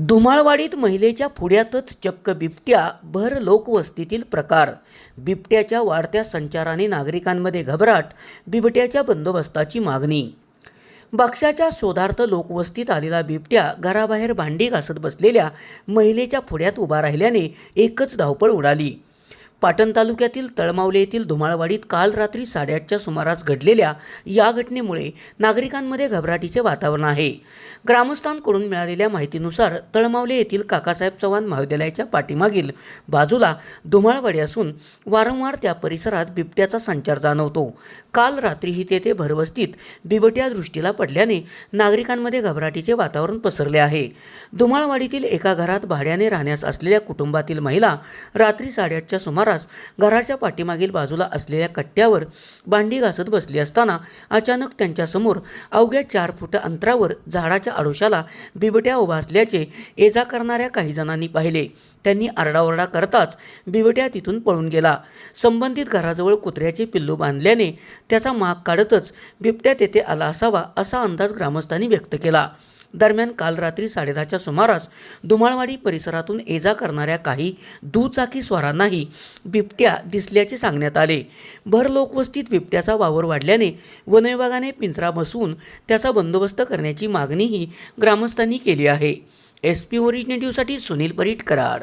धुमाळवाडीत महिलेच्या पुढ्यातच चक्क बिबट्या भर लोकवस्तीतील प्रकार. बिबट्याच्या वाढत्या संचाराने नागरिकांमध्ये घबराट बिबट्याच्या बंदोबस्ताची मागणी. बक्षाच्या शोधार्थ लोकवस्तीत आलेला बिबट्या घराबाहेर भांडी घासत बसलेल्या महिलेच्या पुढ्यात उभा राहिल्याने एकच धावपळ उडाली. पाटण तालुक्यातील तळमावले येथील धुमाळवाडीत काल रात्री साडेआठच्या सुमारास घडलेल्या या घटनेमुळे नागरिकांमध्ये घबराटीचे वातावरण आहे. ग्रामस्थांकडून मिळालेल्या माहितीनुसार तळमावले येथील काकासाहेब चव्हाण महाविद्यालयाच्या पाठीमागील बाजूला धुमाळवाडी असून वारंवार त्या परिसरात बिबट्याचा संचार जाणवतो. काल रात्रीही तेथे भरवस्तीत बिबट्या दृष्टीला पडल्याने नागरिकांमध्ये घबराटीचे वातावरण पसरले आहे. धुमाळवाडीतील एका घरात भाड्याने राहण्यास असलेल्या कुटुंबातील महिला रात्री साडेआठच्या सुमारास घराच्या पाठीमागील बाजूला असलेल्या कट्ट्यावर भांडी घासत बसली असताना अचानक त्यांच्यासमोर अवघ्या चार फुट अंतरावर झाडाच्या आडोशाला बिबट्या उभा असल्याचे ये जा करणाऱ्या काही जणांनी पाहिले. त्यांनी आरडाओरडा करताच बिबट्या तिथून पळून गेला. संबंधित घराजवळ कुत्र्याचे पिल्लू बांधल्याने त्याचा माग काढतच बिबट्या तेथे आला असावा असा अंदाज ग्रामस्थांनी व्यक्त केला. दरम्यान काल रात्री साडेदहाच्या सुमारास धुमाळवाडी परिसरातून ये जा करणाऱ्या काही दुचाकी स्वारांनाही बिबट्या दिसल्याचे सांगण्यात आले. भर लोकवस्तीत बिबट्याचा वावर वाढल्याने वनविभागाने पिंजरा बसवून त्याचा बंदोबस्त करण्याची मागणीही ग्रामस्थांनी केली आहे. एस पी ओरिजिनेटिव्हसाठी सुनील परीट कराड